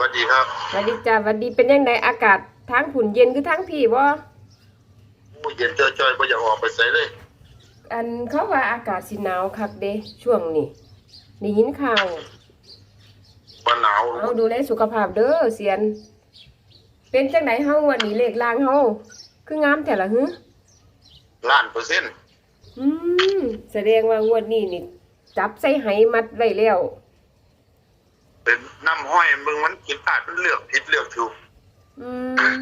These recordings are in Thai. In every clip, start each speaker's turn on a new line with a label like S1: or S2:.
S1: สวัสดีครับ
S2: สวัสดีจ้าสวัสดีเป็นยังไงอากาศทางผุ่นเย็นคือทางพี่บ่
S1: ผู้เย็นเจอจอยบ่อยากออกไปใส่เลย
S2: อันเขาว่าอากาศสิหนาวคักเด้ช่วงนี้ได้ยินข่าว
S1: บ่หนาว
S2: เอาดูแลสุขภาพเด้อเสียน เป็นจังไดเฮาวันนี้เลขลางเฮาคืองามแต่ละหึ
S1: ล้านเปอร์เซ็นต์
S2: อืมแสดงว่างวดนี้นี่จับใส่ไหมัดไว้แล้ว
S1: เป็นน้ำห้อยมึงมันกินพลาดมันเลือกผิดเลือกถูก
S2: อืม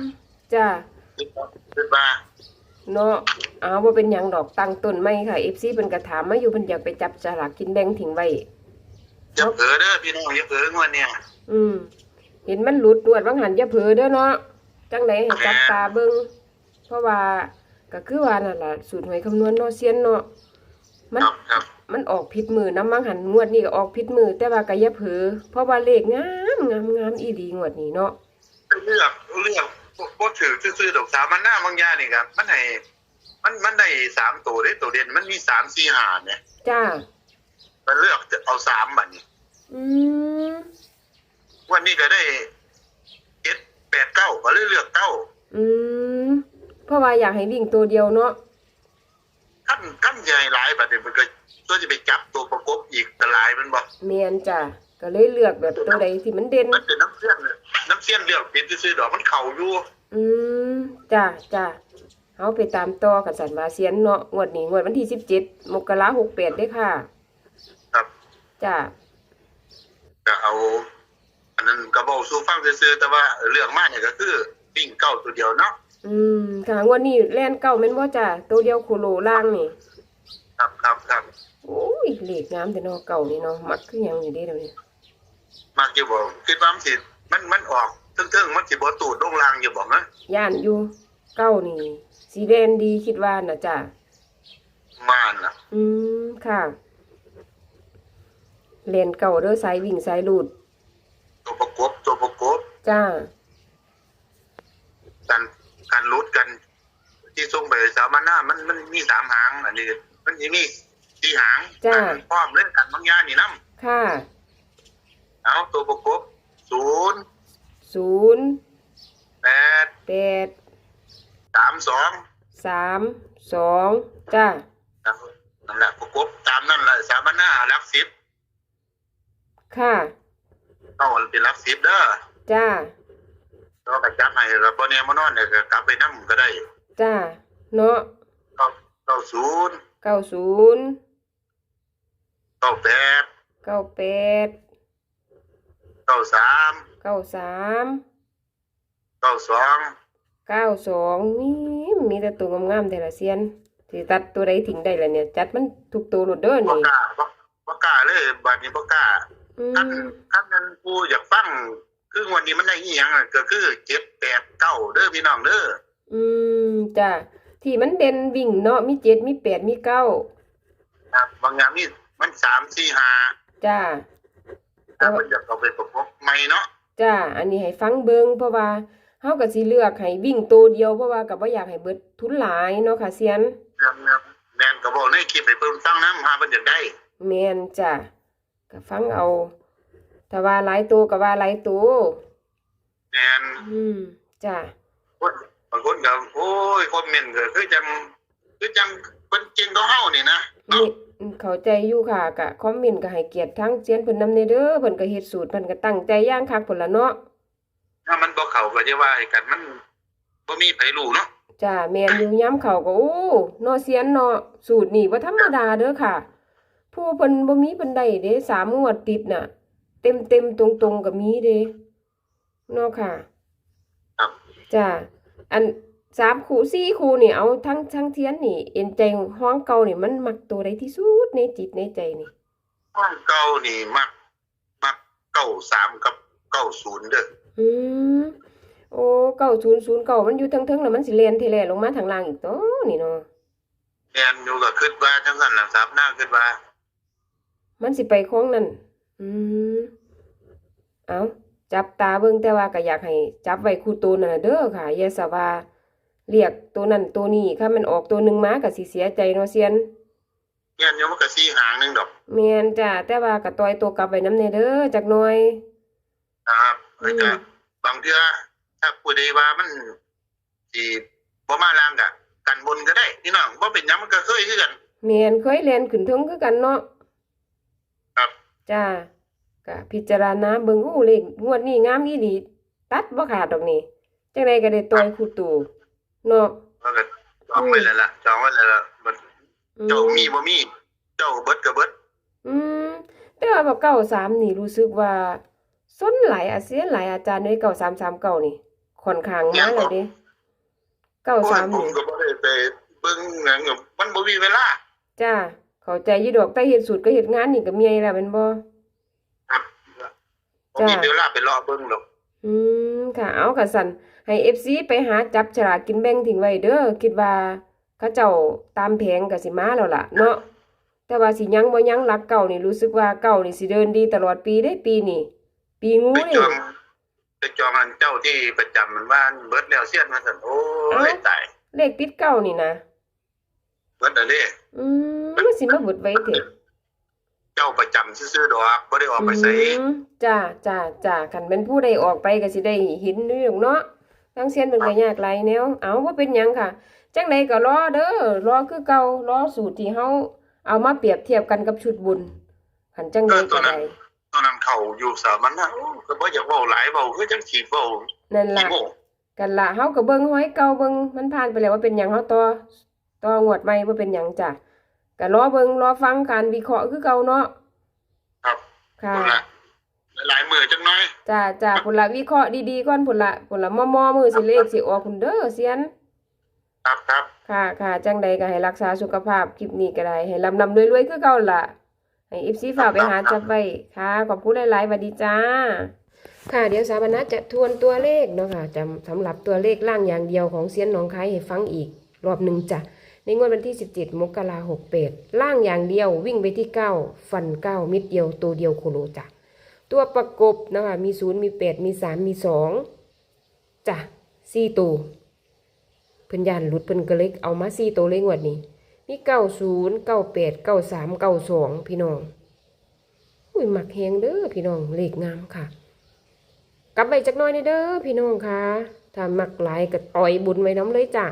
S2: จ้า
S1: คิดว่า
S2: เนาะเอาบ่เป็นหยังดอกตั้งต้นไม่ค่ะ FC เพิ่นก็ถามมาอยู่เพิ่นอยากไปจับสลากกินแบ่งทิ้งไว้
S1: อย่าเผลอเด้อพี่น้องอย่าเผลองวดเนี่ย
S2: อืม เห็นมันหลุดนวดว่างหันอย่าเผลอเด้อเนาะจังไดให้จับตาเบิ่งเพราะว่าก็คือว่านั่นล่ะสูตรหวยคำนวณเนาะเซียนเนาะมัน
S1: ครับครับ
S2: มันออกผิดมือน้ำมังหันงวดนี้ก็ออกผิดมือ แต่ว่าก็อย่าเผลอเพราะว่าเลขงามงามงามอีหลีงวดนี้เนาะ
S1: เลือกเลือกบ่ถือซื่อๆดอกสามมันหน้าบางอย่างนี่ครับมันให้มันมันได้สามตัวได้ตัวเด่นมันมีสามสี่ห้าเนี่ย
S2: จ้า
S1: มันเลือกจะเอาสามบัดนี้
S2: อืม
S1: วันนี้ก็ได้เจ็ดแปดเก้าก็เลยเลือกเก้า
S2: อืมเพราะว่าอยากให้วิ่งตัวเดียวเนาะ
S1: ขั้นขั้นใหญ่หลายบัดนี้มันก็ ตัวจะไปจับตัวประกบอีกก็หลายมันบ่
S2: แม่นจ้ะก็เลยเลือกแบบตัวใดที่มันเด่น
S1: มันเป็นน้ำเสี้ยนเนี่ยน้ำเสี้ยนเลือกเป็นซื่อๆดอกมันเข่าอยู่
S2: อืมจ้าจ้าเอาไปตามต่อกับสันมาเซียนเนาะงวดนี้งวดวันที่สิบเจ็ดมกราหกแปดได้อค่ะ
S1: ครับ
S2: จ้า
S1: ก็เอาอันนั้นก็บอกสู้ฟังซื่อๆแต่ว่าเรื่องมากเนี่ยก็คือวิ่งเก้าตัวเดียวเนาะ
S2: อืมค่ะงวดนี้แล่นเก้าแม่นบ่จ้าตัวเดียวโคโลล่างนี่
S1: ครับครับครับ
S2: โอ้ยเลขงามแต่เนาะเก่านี่เนาะมักคือหยังอยู่เด้เดี๋ยวนี้
S1: มากอยู่บอกคิดว่ามันสิมันมันออกเทิงๆมันสิบ่ตูดลงลางอยู่บอกนะ
S2: ย่านอยู่เก้านี่สีแดงดีคิดว่าน่ะจ้า
S1: มานน่ะ
S2: อืมค่ะเล่นเก่าเด้อสายวิ่งสายลูด
S1: ตัวประกบตัวประกบ
S2: จ้า
S1: กันกันรุดกัน ที่ส่งไปสามัญหน้ามันมันมีสามหางอันนี้มันสิมี สี่หาง
S2: จ้า
S1: พร้อมเล่นกันบางอย่างนี่นํ
S2: ค่ะ
S1: เอาตัวประกบศูนย์
S2: ศูนย์
S1: แปด
S2: แปด
S1: สามสอง
S2: สามสองจ้า
S1: นั่นแหละประกบตามนั่นแหละสามัญหน้ารักสิบ
S2: ค่ะ
S1: เอาเป็นรักสิบเด้อ
S2: จ้า
S1: แล้วก็จับให้แล้วบ่แน่บ่นอนเนี่ยก็กลับไปนํก็ได้
S2: จ้าเนาะ
S1: เก้าเก้าศูนย์
S2: เก้าศูนย์
S1: เก้าแปด
S2: เก้าแปด
S1: เก้าสาม
S2: เก้าสาม
S1: เก้าสอง
S2: เก้าสองนี่มีแต่ตัวงามๆแต่ละเซียนสิตัดตัวใดทิ้งได้ละเนี่ย จัดมันทุกตัวโลดเด้อ
S1: บ่
S2: นี่
S1: กล้าบ่บ่กล้าเลยบัดนี้บ่กล้า
S2: อื
S1: ท่าน
S2: ม
S1: ท่านนั้นผู้อยากฟังคือวันนี้มันได้อีหยังอะก็คือเจ็ดแปดเก้าเด้อพี่น้องเด้อ
S2: อืมจ้าที่มันเด่นวิ่งเนาะมีเจ็ดมีแปดมีเก้า
S1: ครับบางอย่างนี่ มันสามสี่ห้า
S2: จ้า
S1: ถ้ามันอยากเอาไปประกบใหม่เนาะ
S2: จ้า อันนี้ให้ฟังเบิงเพราะว่าเฮาก็สิเลือกให้วิ่งตัวเดียวเพราะว่าก็บ่อยากให้เบิดทุนหลายเนาะค่ะเซียน
S1: เรื่องเรื่องแมนก็บอกในคลิปให้เพิ่นฟังนำหาเพิ่นอยากได้
S2: แม่นจ้ะก็ฟังเอาถ้าว่าหลายตัวก็ว่าหลายตัว
S1: แมน
S2: อืมจ้ะ
S1: คนบางคนก็โอ้ยคอมเมนต์ก็คือจังคือจังเพิ่นจริงก็เฮานี่นะเนาะ
S2: นี่อืม เข้าใจอยู่ค่ะก็คอมเมนต์ก็ให้เกียรติทั้งเซียนเพิ่นนำเด้อเด้อเพิ่นก็เฮ็ดสูตรเพิ่นก็ตั้งใจอย่างคักพุ่นล่ะเนาะ
S1: ถ้ามันบ่เข้าก็จะว่าให้กันมันบ่มีไผรู้เนาะ
S2: จ้ะแม่นอยู่ย้ำเขาก็โอ้เนาะเซียนเนาะสูตรนี่บ่ธรรมดาเด้อค่ะ ผู้เพิ่นบ่มีเพิ่นได้เด้สามงวดติดน่ะ เต็มๆตรงๆก็มีเด้เนาะค่ะ
S1: ครับ
S2: จ้ะอัน สามคู่สี่คู่นี่เอาทั้งทั้งเทียนนี่ เอ็นใจห้องเก่านี่มันมักตัวใดที่สุดในจิตในใจนี่
S1: ห้องเก่านี่มักมักเก้าสามกับเก้าศูนย์เด้อ
S2: อืมโอ้เก้าศูนย์ศูนย์เก้ามันอยู่ทั้งเทิงแล้วมันสิเลียนเทแลลงมาทางล่างอีกตัวนี่เนาะ
S1: แม่นอยู่ก็คิดว่าจังซั่นล่ะครับหน้าคิดว่า
S2: มันสิไปคล้องนั่นอืมเอาจับตาเบิ่งแต่ว่าก็อยากให้ จับไว้คู่ตัวนั่นน่ะเด้อค่ะอย่าสะว่า เรียกตัวนั้นตัวนี้ถ้ามันออกตัวหนึงมาก็สิเสียใจเนาะเซียน
S1: แม่นอยู่มันก็สีหางหนึงดอก
S2: แม่นจ้ะแต่ว่าก็ต่อยตัวกลับไว้นำแน่เด้อจักหน่อย
S1: ครับแล้วก็บางเทื่อถ้าผู้ใดว่ามันสิบ่มาลางกะกันบนก็ได้พี่น้องบ่เป็นหยังมันก็เคยคือกัน
S2: แม่นเคยเรียนขึ้นเทิงคือกันเนาะ
S1: ครับ
S2: จ้าก็พิจารณาเบิ่งโอ้เลขงวดนี้งามอีหลีตัดบ่ขาดดอกนี่จังไดก็ได้ต่อยครูตู่ เนาะ
S1: แล้วก็จองไว้แล้วล่ะจองไว้แล้วล่ะบัด
S2: อื
S1: เจ้ามีบ่มี เจ้าเบิดก็เบิด
S2: อืมแต่ว่าบ่เก้าสามนี่รู้สึกว่าส้นหลายอาเซียนหลายอาจารย์ในเก้าสามสามเก้านี่ค่อนข้างมาเลยเด้เก้า
S1: เพราะ
S2: สา
S1: ว่ามผม
S2: นี่
S1: ก็บ่ได้ไปเบิ่งหยังกับมันบ่มีเวลา
S2: จ้าเข้าใจอยู่ดอกแต่เฮ็ดสูตรก็เฮ็ดงานนี่ก็เมียแล้วแม่นบ่
S1: ครับบ่
S2: จ้ะ
S1: มีเวลาไปรอเบิ่งหรอก
S2: อืมค่ะเอาค่ะสันให้ FC ไปหาจับฉลากกินแบ่งทิ้งไว้เด้อคิดว่าเขาเจ้าตามแผงก็สิมาแล้วล่ะ เนาะแต่ว่าสิยังบ่ยังหลักเก่านี่รู้สึกว่าเก่านี่สิเดินดีตลอดปีได้ปีนี่ ปีงู
S1: ไป
S2: นี่
S1: จองไปจองอันเจ้าที่ประจำมันว่าเบิดแล้วเสียนมาซั่นโอ้ยตาย
S2: เลขติดเก่านี่นะ
S1: เบิดแล้วเด้
S2: อืมมันสิมาเบิดไว้เถอะ
S1: เจ้าประจำซื่อๆดอกบ่ได้ออกไปไส
S2: อืมจ้าจ้าจ้าคันเป็นผู้ใดออกไปก็สิได้เห็นอยู่ดอกเนาะทางเซียนเพิ่นก็ยากหลายแนวเอาบ่เป็นหยังค่ะ จังใดก็รอเด้อรอคือเก่ารอสูตรที่เฮาเอามาเปรียบเทียบกันกับชุดบุญคันจังใดก็ได้
S1: ตอนนั้นเขาอยู่สามัญนะโอ้ก็บ่อยากเว้าหลายเว้าคือจังสิเว้า
S2: นั่น
S1: ขี้
S2: ล่ะ
S1: โม
S2: กันละเฮาก็เบิ่งห้อยเก่าเบิ่งมันผ่านไปแล้วว่าเป็นหยังเฮาต่อต่องวดใหม่บ่เป็นหยังจ้ะ ก็รอเบิ่งรอฟังการวิเคราะห์คือเก่าเนาะ
S1: ครับ
S2: ค่ะ
S1: พุ่นละหลายๆมื้อจังน้อย
S2: จ้าจ้าพุ่นละวิเคราะห์ดีๆก่อนพุ่นละพุ่นละมอๆมือสิเลขสิออกพุ่นเด้อเซียน
S1: ครับครับ
S2: ค่ะค่ะจังใดก็ให้รักษาสุขภาพคลิปนี้ก็ได้ให้ลำนำรวยๆคือเก่าล่ะให้ FC ฝากไปหาจับไว้ค่ะ ขอบคุณหลายๆสวัสดีจ้า ค่ะเดี๋ยวสาบานะจะทวนตัวเลขเนาะค่ะจำสำหรับตัวเลขล่างอย่างเดียวของเซียนหนองคายให้ฟังอีก รอบหนึ่งจ้ะ ในงวดวันที่ 17 มกราหกเปดล่างอย่างเดียววิ่งไปที่ 9 ฟัน 9 มิดเดียวตัวเดียวโคโลจ้ะตัวประกบนะคะมี 0 มี 8 มี 3 มี 2จ้ะ4ตัวเพิ่นยานหลุดเพิ่นก็เลยเอามา4ตัวเลยงวดนี้ มี 90 98 93 92 พี่น้องอุ้ยมักแฮงเด้อพี่น้องเลขงามค่ะ กลับไปจักน้อยนี่เด้อพี่น้องค่ะถ้าหมักหลายก็ต่อยบุญไว้น้ำเลยจ่ะ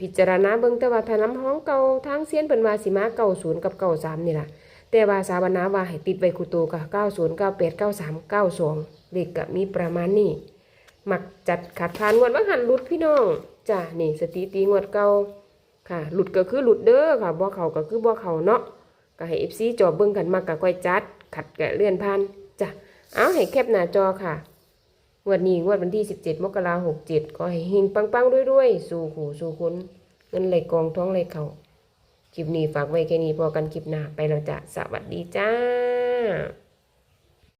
S2: พิจารณาเบิ่งแต่ว่าถ้าน้ำห้องเก่าทางเซียนเพิ่นว่าสิมาเก้าศูนย์กับเก้าสามนี่ล่ะแต่ว่าสาบนาว่าให้ติดไว้คูโตกับเก้าศูนย์เก้าแปดเก้าสามเก้าสองเลขก็มีประมาณนี้มักจัดขัดผ่านงวดบาหันหลุดพี่น้องจ้ะนี่สถิติงวดเก่าค่ะ หลุดก็คือหลุดเด้อค่ะบ่เขาก็คือบ่เขาเนาะก็ให้ FC จอเบิ่งกันมากก็ค่อยจัด ขัดก็เลื่อนผ่านจ้ะเอาให้แคปหน้าจอค่ะ งวดนี้งวดวันที่ 17 มกราคม67ก็ให้เฮงปังๆด้วยๆ สู่หูสู่คุณเงินไหลกองท้องไหลเขาคลิปนี้ฝากไว้แค่นี้พอกันคลิปหน้าไปเราจะสวัสดีจ้า